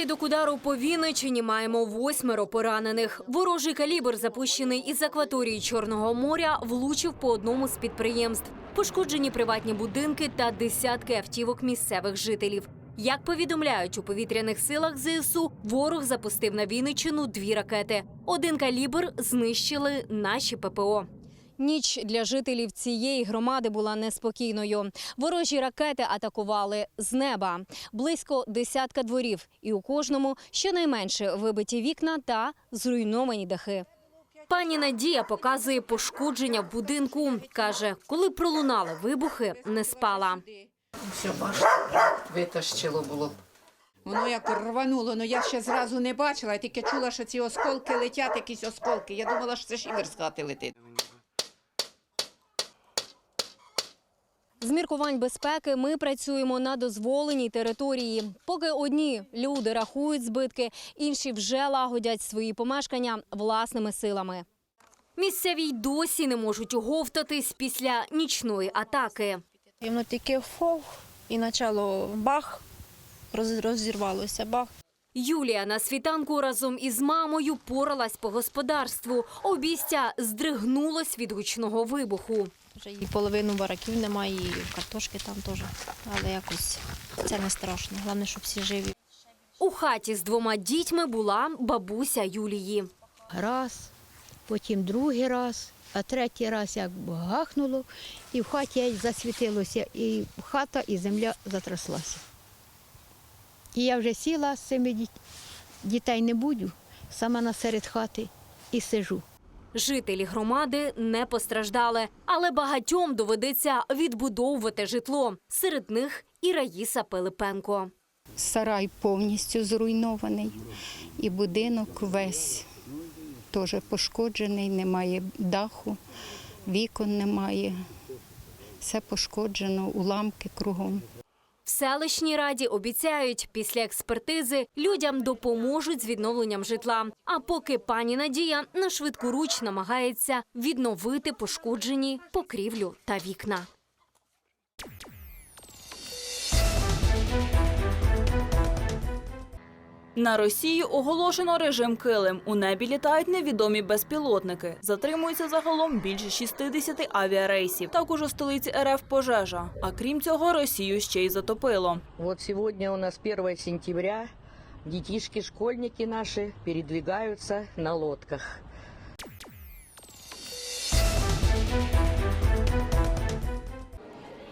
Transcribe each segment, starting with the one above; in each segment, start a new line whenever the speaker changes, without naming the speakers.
Внаслідок удару по Вінничині маємо восьмеро поранених. Ворожий калібр, запущений із акваторії Чорного моря, влучив по одному з підприємств. Пошкоджені приватні будинки та десятки автівок місцевих жителів. Як повідомляють у повітряних силах ЗСУ, ворог запустив на Вінниччину дві ракети. Один калібр знищили наші ППО. Ніч для жителів цієї громади була неспокійною. Ворожі ракети атакували з неба близько десятка дворів, і у кожному щонайменше вибиті вікна та зруйновані дахи. Пані Надія показує пошкодження в будинку. каже, коли пролунали вибухи, не спала.
Все, бачите, витащило було.
Воно як рвануло, ну я ще зразу не бачила, я тільки чула, що ці осколки летять, якісь осколки. Я думала, що це шибер з хати летить.
З міркувань безпеки ми працюємо на дозволеній території. Поки одні люди рахують збитки, інші вже лагодять свої помешкання власними силами. Місцеві й досі не можуть оговтатись після нічної атаки.
Воно тільки фов, і почало бах, розірвалося бах.
Юлія на світанку разом із мамою поралась по господарству. Обістя здригнулось від гучного вибуху.
Вже і половину бараків немає, і картошки там теж. Але якось це не страшно. Головне, щоб всі живі.
У хаті з двома дітьми була бабуся Юлії.
раз, потім другий раз, а третій раз як гахнуло, і в хаті засвітилося, і хата, і земля затряслася. І я вже сіла з цими дітьми, дітей не буду, сама насеред хати і сижу.
Жителі громади не постраждали, але багатьом доведеться відбудовувати житло. Серед них і Раїса Пилипенко.
Сарай повністю зруйнований, і будинок весь теж пошкоджений, немає даху, вікон немає. Все пошкоджено, уламки кругом.
Селищній раді обіцяють, після експертизи людям допоможуть з відновленням житла. А поки пані Надія на швидкоруч намагається відновити пошкоджені покрівлю та вікна.
На Росії оголошено режим Килим. У небі літають невідомі безпілотники. Затримується загалом більше 60 авіарейсів. Також у столиці РФ пожежа. А крім цього, Росію ще й затопило.
Вот сьогодні у нас 1 сентября. Дітішки, школьники наші передвигаються на лодках.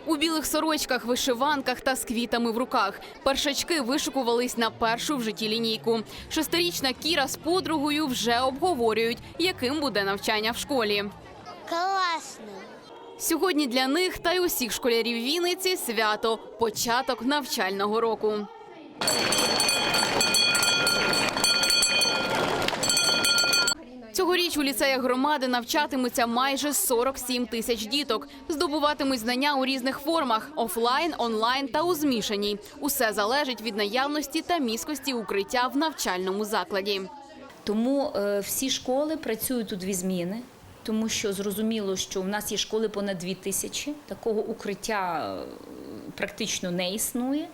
У білих сорочках, вишиванках та з квітами в руках. Першачки вишикувались на першу в житті лінійку. Шестирічна Кіра з подругою вже обговорюють, яким буде навчання в школі.
Класно.
Сьогодні для них та й усіх школярів Вінниці свято початок навчального року. Цьогоріч у ліцеях громади навчатимуться майже 47 тисяч діток. Здобуватимуть знання у різних формах: офлайн, онлайн та у змішаній. Усе залежить від наявності та міськості укриття в навчальному закладі.
Тому е, всі школи працюють у дві зміни, тому що зрозуміло, що в нас є школи понад дві тисячі. Такого укриття е, практично не існує.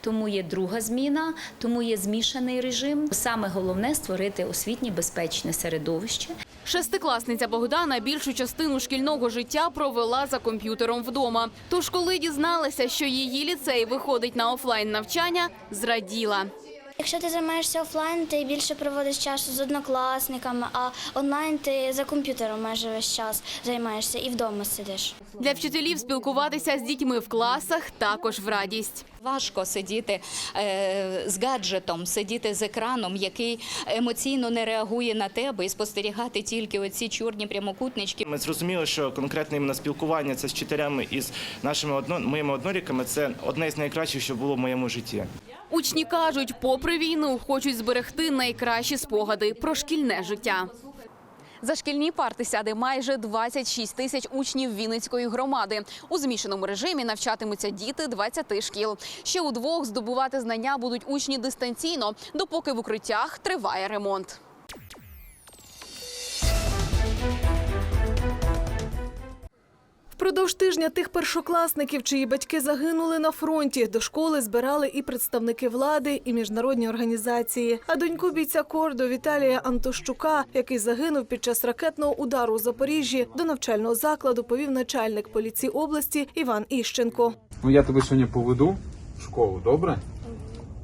Тому є друга зміна, тому є змішаний режим. Саме головне створити освітнє безпечне середовище.
Шестикласниця Богдана більшу частину шкільного життя провела за комп'ютером вдома. Тож, коли дізналася, що її ліцей виходить на офлайн навчання, зраділа.
Якщо ти займаєшся офлайн, ти більше проводиш часу з однокласниками, а онлайн ти за комп'ютером майже весь час займаєшся і вдома сидиш.
Для вчителів спілкуватися з дітьми в класах також в радість.
Важко сидіти е, з гаджетом, сидіти з екраном, який емоційно не реагує на тебе, і спостерігати тільки оці чорні прямокутнички.
Ми зрозуміли, що конкретне іменно спілкування це з вчителями і з нашими одно, моїми одноліками це одне з найкращих, що було в моєму житті.
Учні кажуть, попри війну, хочуть зберегти найкращі спогади про шкільне життя. За шкільні парти сяде майже 26 тисяч учнів Вінницької громади. У змішаному режимі навчатимуться діти 20 шкіл. Ще у двох здобувати знання будуть учні дистанційно, допоки в укриттях триває ремонт. Впродовж
Упродовж тижня тих першокласників, чиї батьки загинули на фронті, до школи збирали і представники влади, і міжнародні організації. А доньку бійця Кордо Віталія Антощука, який загинув під час ракетного удару у Запоріжжі, до навчального закладу повів начальник поліції області Іван Іщенко.
Ну я тебе сьогодні поведу в школу, добре?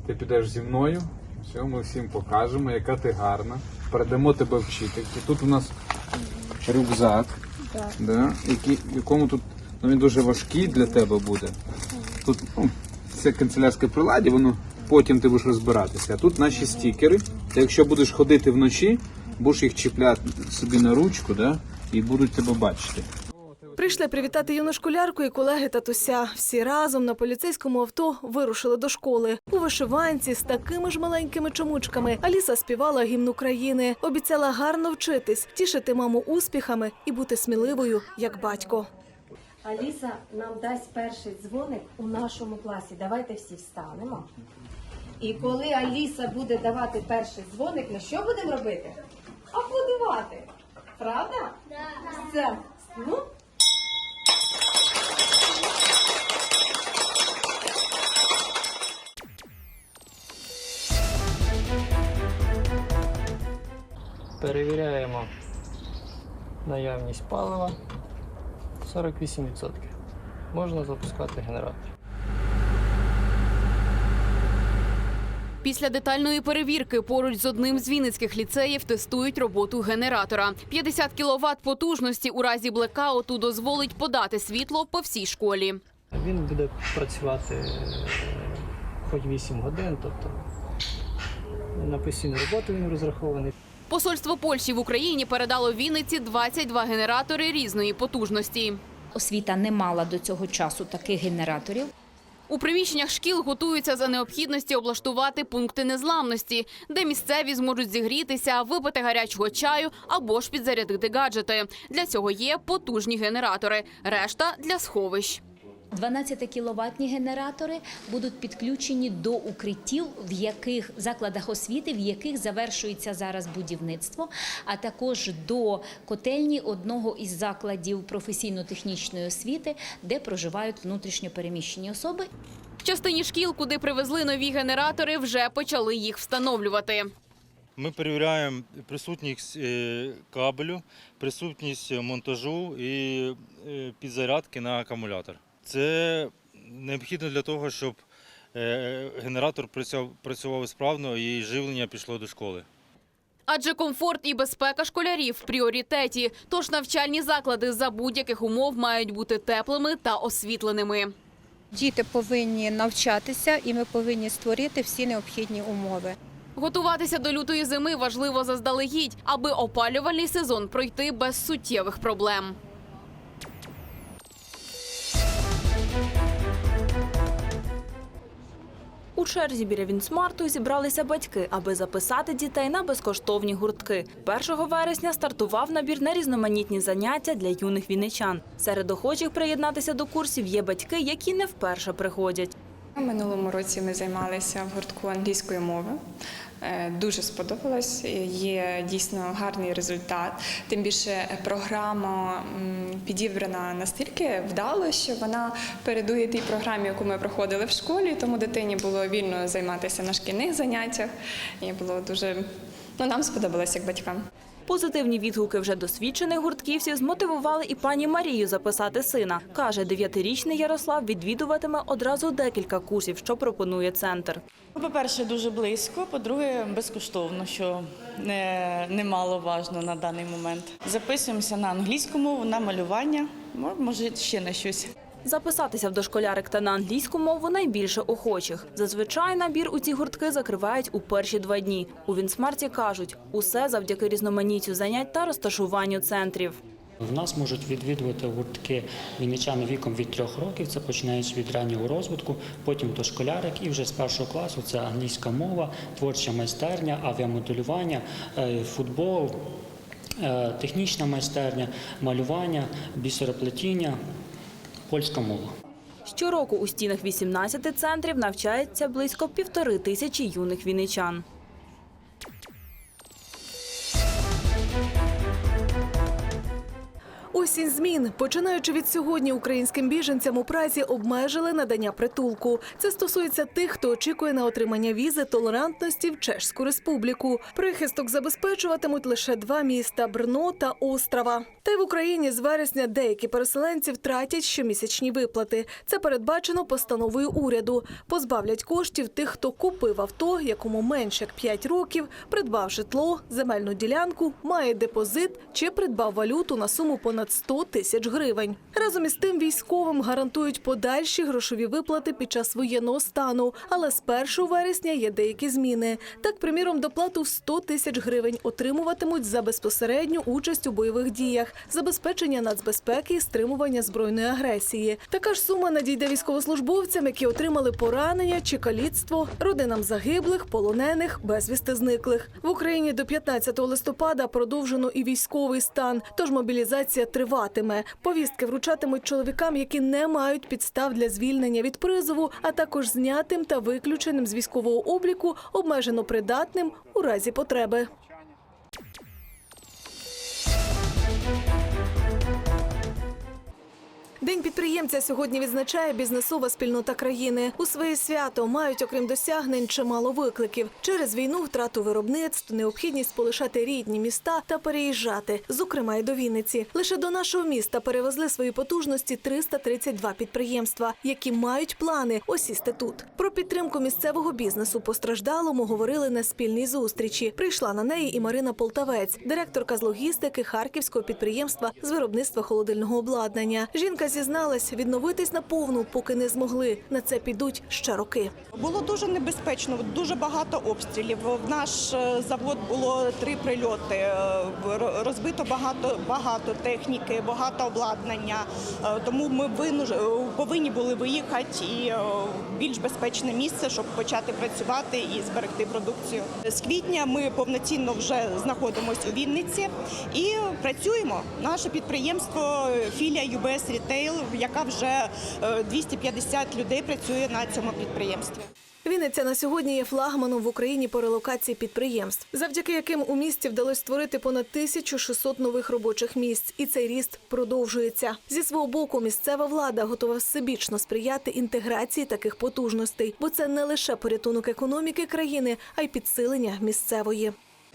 Ти підеш зі мною, все, ми всім покажемо, яка ти гарна. Передамо тебе вчительки. Тут у нас рюкзак, да, який, в якому тут ну, він дуже важкий для тебе буде. Тут ну, це канцелярське приладдя, воно потім ти будеш розбиратися. А тут наші стікери. Та якщо будеш ходити вночі, будеш їх чіпляти собі на ручку, да, і будуть тебе бачити.
Прийшли привітати юну школярку і колеги татуся. Всі разом на поліцейському авто вирушили до школи. У вишиванці з такими ж маленькими чомучками Аліса співала гімн України, обіцяла гарно вчитись, тішити маму успіхами і бути сміливою, як батько.
Аліса нам дасть перший дзвоник у нашому класі. Давайте всі встанемо. І коли Аліса буде давати перший дзвоник, ми що будемо робити? Аплодувати. Правда? Так. Все. Ну,
Перевіряємо наявність палива 48%. Можна запускати генератор.
Після детальної перевірки поруч з одним з вінницьких ліцеїв тестують роботу генератора. 50 кВт потужності у разі блекауту дозволить подати світло по всій школі.
Він буде працювати е, хоч 8 годин, тобто на постійну роботу він розрахований.
Посольство Польщі в Україні передало Вінниці 22 генератори різної потужності.
Освіта не мала до цього часу таких генераторів.
У приміщеннях шкіл готуються за необхідності облаштувати пункти незламності, де місцеві зможуть зігрітися, випити гарячого чаю або ж підзарядити гаджети. Для цього є потужні генератори, решта для сховищ.
12 кіловатні генератори будуть підключені до укриттів, в яких закладах освіти, в яких завершується зараз будівництво, а також до котельні одного із закладів професійно-технічної освіти, де проживають внутрішньо переміщені особи.
В частині шкіл, куди привезли нові генератори, вже почали їх встановлювати.
Ми перевіряємо присутність е, кабелю, присутність монтажу і е, підзарядки на акумулятор. Це необхідно для того, щоб е, генератор працював- працював справно і живлення пішло до школи.
Адже комфорт і безпека школярів в пріоритеті. Тож навчальні заклади за будь-яких умов мають бути теплими та освітленими.
Діти повинні навчатися, і ми повинні створити всі необхідні умови.
Готуватися до лютої зими важливо заздалегідь, аби опалювальний сезон пройти без суттєвих проблем.
У черзі біля Вінсмарту зібралися батьки, аби записати дітей на безкоштовні гуртки. 1 вересня стартував набір на різноманітні заняття для юних вінничан. Серед охочих приєднатися до курсів є батьки, які не вперше приходять.
Минулому році ми займалися в гуртку англійської мови. Е, Дуже сподобалось. Є дійсно гарний результат. Тим більше е, програма підібрана настільки вдало, що вона передує тій програмі, яку ми проходили в школі. Тому дитині було вільно займатися на шкільних заняттях. І було дуже ну нам сподобалось як батькам.
Позитивні відгуки вже досвідчених гуртківців змотивували і пані Марію записати сина. Каже, дев'ятирічний Ярослав відвідуватиме одразу декілька курсів, що пропонує центр.
Ну, По-перше, дуже близько, по-друге, безкоштовно, що не, немало важно на даний момент. Записуємося на англійську мову, на малювання, мо- може ще на щось.
Записатися в дошколярик та на англійську мову найбільше охочих. Зазвичай набір у ці гуртки закривають у перші два дні. У Вінсмарті кажуть, усе завдяки різноманіттю занять та розташуванню центрів.
В нас можуть відвідувати гуртки вінничани віком від трьох років, це починаючи від раннього розвитку, потім дошколярик і вже з першого класу це англійська мова, творча майстерня, авіамоделювання, е, футбол, е, технічна майстерня, малювання, бісероплетіння, польська мова.
Щороку у стінах 18 центрів навчається близько півтори тисячі юних вінничан.
Осінь змін. Починаючи від сьогодні, українським біженцям у Празі обмежили надання притулку. Це стосується тих, хто очікує на отримання візи толерантності в Чешську республіку. Прихисток забезпечуватимуть лише два міста Брно та Острава. Та й в Україні з вересня деякі переселенці втратять щомісячні виплати. Це передбачено постановою уряду. Позбавлять коштів тих, хто купив авто, якому менше як 5 років, придбав житло, земельну ділянку, має депозит чи придбав валюту на суму понад 100 тисяч гривень. Разом із тим військовим гарантують подальші грошові виплати під час воєнного стану. Але з 1 вересня є деякі зміни. Так, приміром, доплату в 100 тисяч гривень отримуватимуть за безпосередню участь у бойових діях, забезпечення нацбезпеки і стримування збройної агресії. Така ж сума надійде військовослужбовцям, які отримали поранення чи каліцтво, родинам загиблих, полонених, безвісти зниклих. В Україні до 15 листопада продовжено і військовий стан, тож мобілізація триватиме. Повістки вручатимуть чоловікам, які не мають підстав для звільнення від призову, а також знятим та виключеним з військового обліку, обмежено придатним у разі потреби. День підприємця сьогодні відзначає бізнесова спільнота країни. У своє свято мають, окрім досягнень, чимало викликів через війну, втрату виробництв, необхідність полишати рідні міста та переїжджати, зокрема й до Вінниці. Лише до нашого міста перевезли свої потужності 332 підприємства, які мають плани осісти тут. Про підтримку місцевого бізнесу постраждалому говорили на спільній зустрічі. Прийшла на неї і Марина Полтавець, директорка з логістики харківського підприємства з виробництва холодильного обладнання. Жінка зізналась, відновитись наповну, поки не змогли. На це підуть ще роки.
Було дуже небезпечно, дуже багато обстрілів. В наш е, завод було три прильоти. е, Розбито багато багато техніки, багато обладнання. Е, Тому ми повинні були виїхати і в більш безпечне місце, щоб почати працювати і зберегти продукцію. З квітня ми повноцінно вже знаходимося у Вінниці і працюємо. Наше підприємство філія UBS Retail, яка вже е, 250 людей працює на цьому підприємстві.
Вінниця на сьогодні є флагманом в Україні по релокації підприємств, завдяки яким у місті вдалося створити понад 1600 нових робочих місць, і цей ріст продовжується. Зі свого боку, місцева влада готова всебічно сприяти інтеграції таких потужностей, бо це не лише порятунок економіки країни, а й підсилення місцевої.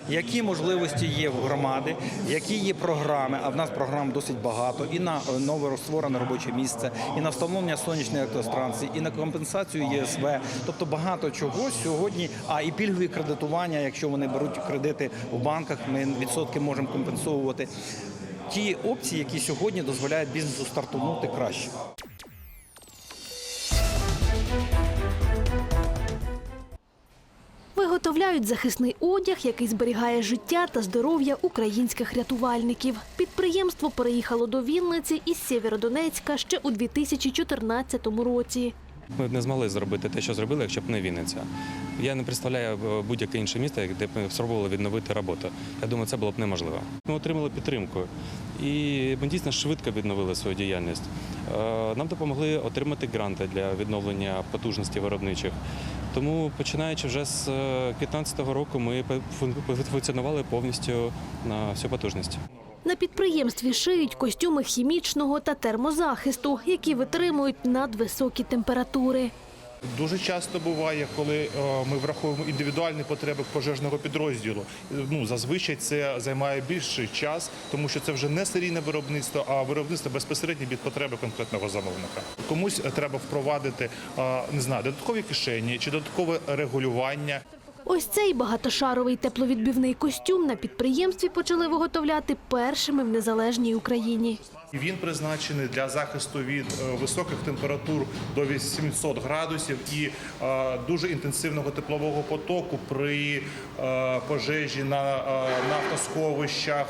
Які можливості є в громади, які є програми, а в нас програм досить багато, і на нове створене робоче місце, і на встановлення сонячної електростанції, і на компенсацію ЄСВ. Тобто багато чого сьогодні, а і пільгові кредитування, якщо вони беруть кредити в банках, ми відсотки можемо компенсовувати. Ті опції, які сьогодні дозволяють бізнесу стартунути краще.
Виготовляють захисний одяг, який зберігає життя та здоров'я українських рятувальників. Підприємство переїхало до Вінниці із Сєвєродонецька ще у 2014 році.
Ми б не змогли зробити те, що зробили, якщо б не Вінниця. Я не представляю е, будь-яке інше місто, де б ми спробували відновити роботу. Я думаю, це було б неможливо. Ми отримали підтримку і ми дійсно швидко відновили свою діяльність. Е, Нам допомогли отримати гранти для відновлення потужностей виробничих. Тому починаючи вже з 2015 року, ми фун- функціонували повністю на всю потужність.
На підприємстві шиють костюми хімічного та термозахисту, які витримують надвисокі температури.
Дуже часто буває, коли е, ми враховуємо індивідуальні потреби пожежного підрозділу. Ну зазвичай це займає більший час, тому що це вже не серійне виробництво, а виробництво безпосередньо від потреби конкретного замовника. Комусь е, треба впровадити е, не знаю, додаткові кишені чи додаткове регулювання.
Ось цей багатошаровий тепловідбивний костюм на підприємстві почали виготовляти першими в незалежній Україні.
Він призначений для захисту від е, високих температур до 800 градусів і е, дуже інтенсивного теплового потоку при е, пожежі на нафтосховищах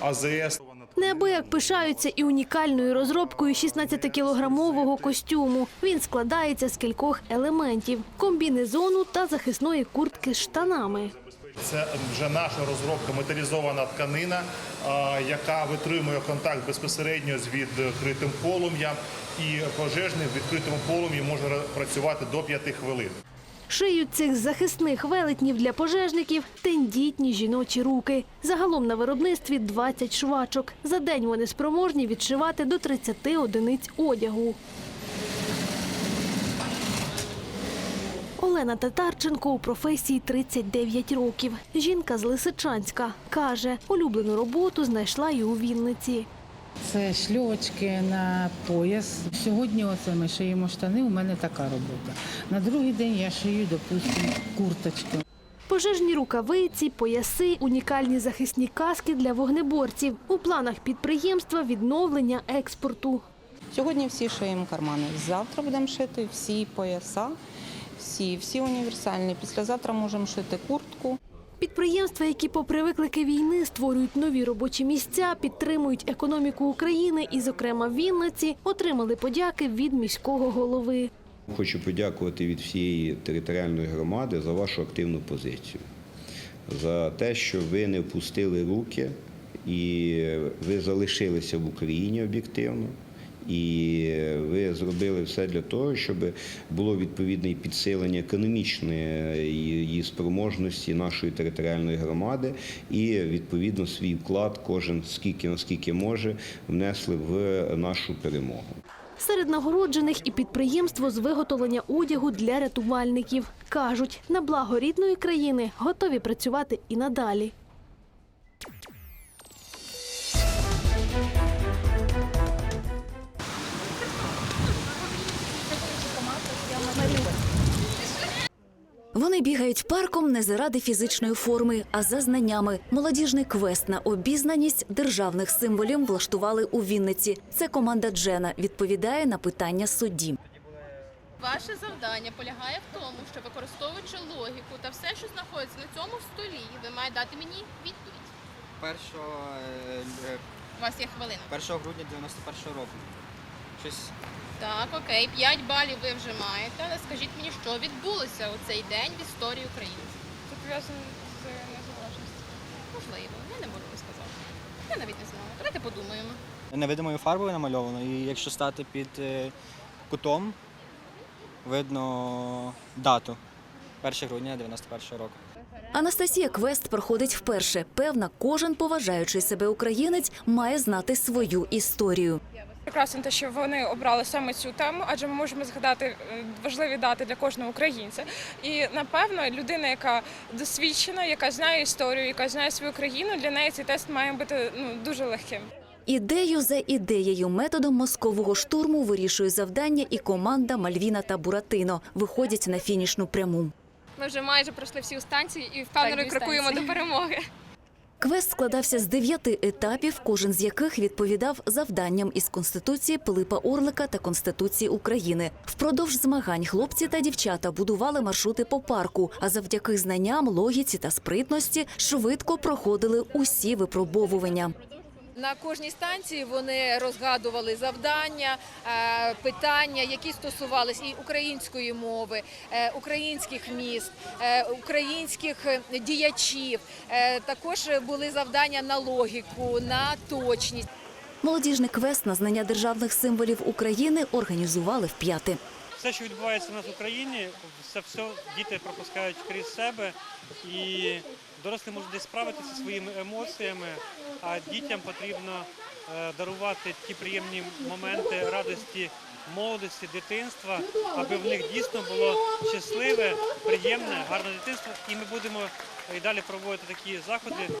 АЗС.
Неабияк пишаються і унікальною розробкою 16-кілограмового костюму. Він складається з кількох елементів: комбінезону та захисної куртки з штанами.
Це вже наша розробка металізована тканина, яка витримує контакт безпосередньо з відкритим полум'ям, і пожежний в відкритому полум'ї може працювати до 5 хвилин.
Шиють цих захисних велетнів для пожежників тендітні жіночі руки. Загалом на виробництві 20 швачок. За день вони спроможні відшивати до 30 одиниць одягу. Олена Татарченко у професії 39 років. Жінка з Лисичанська. Каже, улюблену роботу знайшла і у Вінниці.
Це шльовочки на пояс. Сьогодні оце ми шиємо штани, у мене така робота. На другий день я шию, допустимо, курточку.
Пожежні рукавиці, пояси, унікальні захисні каски для вогнеборців. У планах підприємства відновлення експорту.
Сьогодні всі шиємо кармани. Завтра будемо шити всі пояса, всі, всі універсальні. Післязавтра можемо шити куртку.
Підприємства, які попри виклики війни створюють нові робочі місця, підтримують економіку України і, зокрема, Вінниці, отримали подяки від міського голови.
Хочу подякувати від всієї територіальної громади за вашу активну позицію, за те, що ви не впустили руки і ви залишилися в Україні об'єктивно. І ви зробили все для того, щоб було відповідне підсилення економічної спроможності нашої територіальної громади, і відповідно свій вклад кожен скільки наскільки може внесли в нашу перемогу.
Серед нагороджених і підприємство з виготовлення одягу для рятувальників. Кажуть, на благо рідної країни готові працювати і надалі.
Вони бігають парком не заради фізичної форми, а за знаннями. Молодіжний квест на обізнаність державних символів влаштували у Вінниці. Це команда Джена відповідає на питання судді.
Ваше завдання полягає в тому, що використовуючи логіку та все, що знаходиться на цьому столі, ви маєте дати мені відповідь.
1,
У вас є хвилина.
1 грудня 91 року. Щось
Так, окей, 5 балів ви вже маєте, але скажіть мені, що відбулося у цей день в історії України. Це пов'язано з незалежністю. Можливо, я не можу сказати. Я навіть не знаю. Давайте подумаємо.
невидимою фарбою намальовано, і якщо стати під е, кутом, видно дату. 1 грудня 91 року.
Анастасія Квест проходить вперше. Певна, кожен поважаючий себе українець має знати свою історію.
Прекрасно те, що вони обрали саме цю тему, адже ми можемо згадати е, важливі дати для кожного українця. І напевно, людина, яка досвідчена, яка знає історію, яка знає свою країну, для неї цей тест має бути ну дуже легким.
Ідею за ідеєю методом мозкового штурму вирішує завдання і команда Мальвіна та Буратино виходять на фінішну пряму.
Ми вже майже пройшли всі станції і впевнено крокуємо до перемоги.
Квест складався з дев'яти етапів, кожен з яких відповідав завданням із Конституції Пилипа Орлика та Конституції України. Впродовж змагань хлопці та дівчата будували маршрути по парку, а завдяки знанням, логіці та спритності швидко проходили усі випробовування.
На кожній станції вони розгадували завдання, е, питання, які стосувалися і української мови, е, українських міст, е, українських діячів. Також були завдання на логіку, на точність.
Молодіжний квест на знання державних символів України організували вп'яте.
Все, що відбувається в нас в Україні, це все діти пропускають крізь себе, і дорослі можуть десь справитися зі своїми емоціями, а дітям потрібно е, дарувати ті приємні моменти радості молодості, дитинства, аби в них дійсно було щасливе, приємне, гарне дитинство. І ми будемо і далі проводити такі заходи.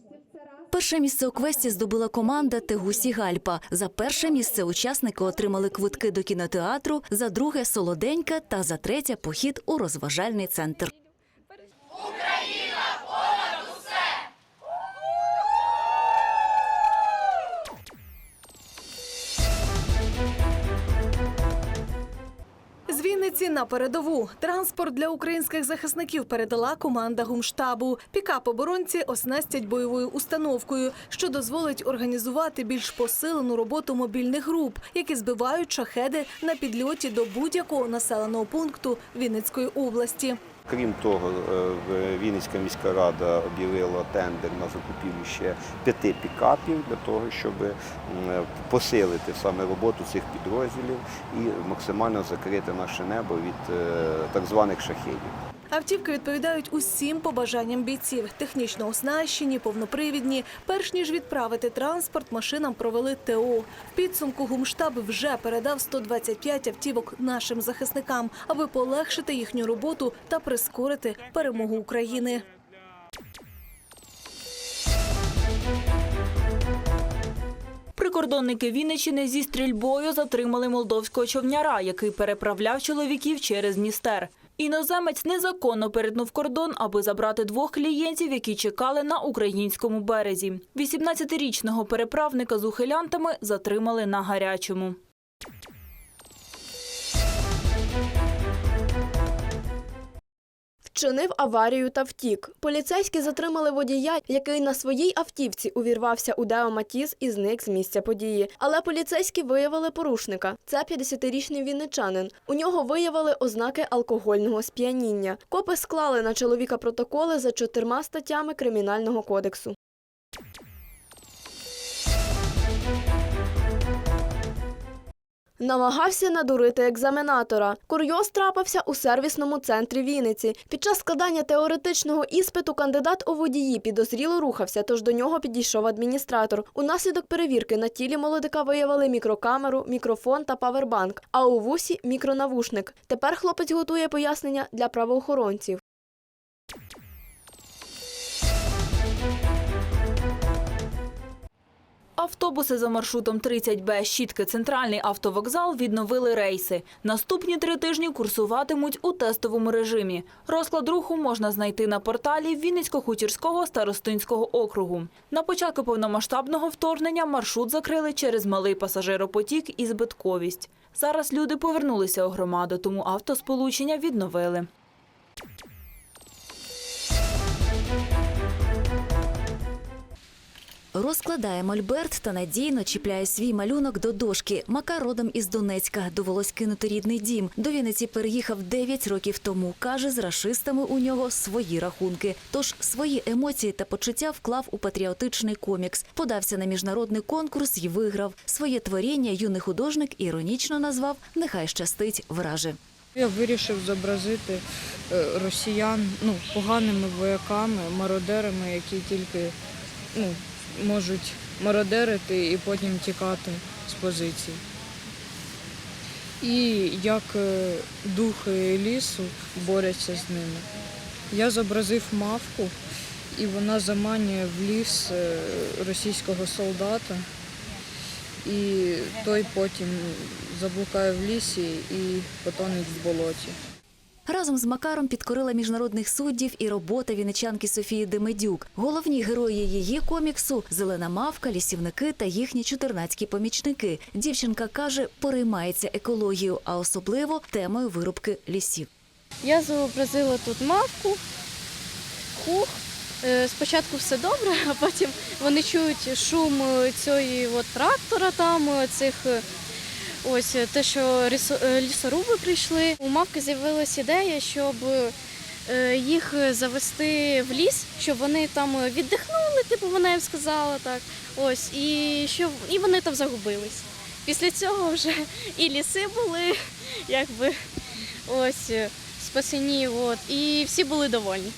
Перше місце у квесті здобула команда Тегусі Гальпа. За перше місце учасники отримали квитки до кінотеатру, за друге солоденька та за третє похід у розважальний центр.
З на передову транспорт для українських захисників передала команда гумштабу. Пікап-оборонці оснастять бойовою установкою, що дозволить організувати більш посилену роботу мобільних груп, які збивають шахеди на підльоті до будь-якого населеного пункту Вінницької області.
Крім того, е, Вінницька міська рада об'явила тендер на закупівлю ще п'яти пікапів для того, щоб посилити саме роботу цих підрозділів і максимально закрити наше небо від е, так званих шахедів.
Автівки відповідають усім побажанням бійців. Технічно оснащені, повнопривідні. Перш ніж відправити транспорт, машинам провели ТО. Підсумку гумштаб вже передав 125 автівок нашим захисникам, аби полегшити їхню роботу та прискорити перемогу України.
Прикордонники Вінниччини зі стрільбою затримали молдовського човняра, який переправляв чоловіків через Дністер. Іноземець незаконно перетнув кордон, аби забрати двох клієнтів, які чекали на українському березі. 18-річного переправника з ухилянтами затримали на гарячому.
Вчинив аварію та втік. Поліцейські затримали водія, який на своїй автівці увірвався у Део Матіз і зник з місця події. Але поліцейські виявили порушника. Це 50-річний вінничанин. У нього виявили ознаки алкогольного сп'яніння. Копи склали на чоловіка протоколи за чотирма статтями Кримінального кодексу. Намагався надурити екзаменатора. Курйоз трапився у сервісному центрі Вінниці. Під час складання теоретичного іспиту кандидат у водії підозріло рухався, тож до нього підійшов адміністратор. Унаслідок перевірки на тілі молодика виявили мікрокамеру, мікрофон та павербанк, а у вусі мікронавушник. Тепер хлопець готує пояснення для правоохоронців.
Автобуси за маршрутом 30Б Щітки Центральний автовокзал відновили рейси. Наступні три тижні курсуватимуть у тестовому режимі. Розклад руху можна знайти на порталі Вінницько-Хутірського старостинського округу. На початку повномасштабного вторгнення маршрут закрили через малий пасажиропотік і збитковість. Зараз люди повернулися у громаду, тому автосполучення відновили.
Розкладає мольберт та надійно чіпляє свій малюнок до дошки. Макар родом із Донецька. Довелось кинути рідний дім. До Вінниці переїхав 9 років тому. Каже, з рашистами у нього свої рахунки. Тож свої емоції та почуття вклав у патріотичний комікс. Подався на міжнародний конкурс і виграв. Своє творіння юний художник іронічно назвав Нехай щастить враже.
Я вирішив зобразити е, росіян ну, поганими вояками, мародерами, які тільки ну, можуть мародерити і потім тікати з позицій. І як е, духи лісу борються з ними. Я зобразив мавку, і вона заманює в ліс е, російського солдата, і той потім заблукає в лісі і потонеть в болоті.
Разом з Макаром підкорила міжнародних суддів і робота вінничанки Софії Демедюк. Головні герої її коміксу зелена мавка, лісівники та їхні чотирнацькі помічники. Дівчинка каже, переймається екологією, а особливо темою вирубки лісів.
Я зобразила тут мавку, хух. Е, Спочатку все добре, а потім вони чують шум от трактора, там цих ось е, те, що е, лісоруби прийшли. У мавки з'явилася ідея, щоб е, їх завести в ліс, щоб вони там віддихнули, типу вона їм сказала так. Ось, і щоб і вони там загубились. Після цього вже і ліси були, якби ось спасені, от, і всі були довольні.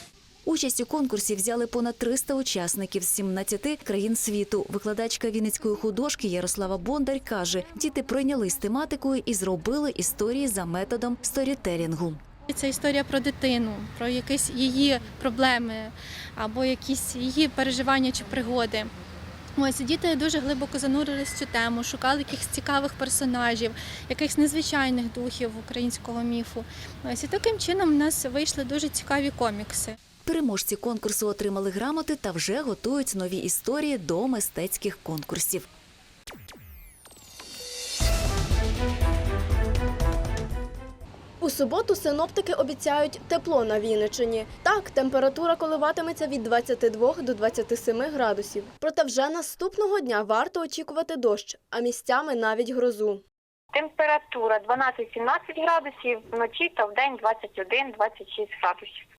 Участь у конкурсі взяли понад 300 учасників з 17 країн світу. Викладачка вінницької художки Ярослава Бондар каже, діти прийнялись тематикою і зробили історії за методом сторітелінгу.
Це історія про дитину, про якісь її проблеми або якісь її переживання чи пригоди. Ось діти дуже глибоко занурились в цю тему, шукали якихось цікавих персонажів, якихось незвичайних духів українського міфу. Ось і таким чином в нас вийшли дуже цікаві комікси.
Переможці конкурсу отримали грамоти та вже готують нові історії до мистецьких конкурсів.
У суботу синоптики обіцяють тепло на Вінниччині. Так, температура коливатиметься від 22 до 27 градусів. Проте вже наступного дня варто очікувати дощ, а місцями навіть грозу.
Температура 12-17 градусів, вночі та вдень 21-26 градусів.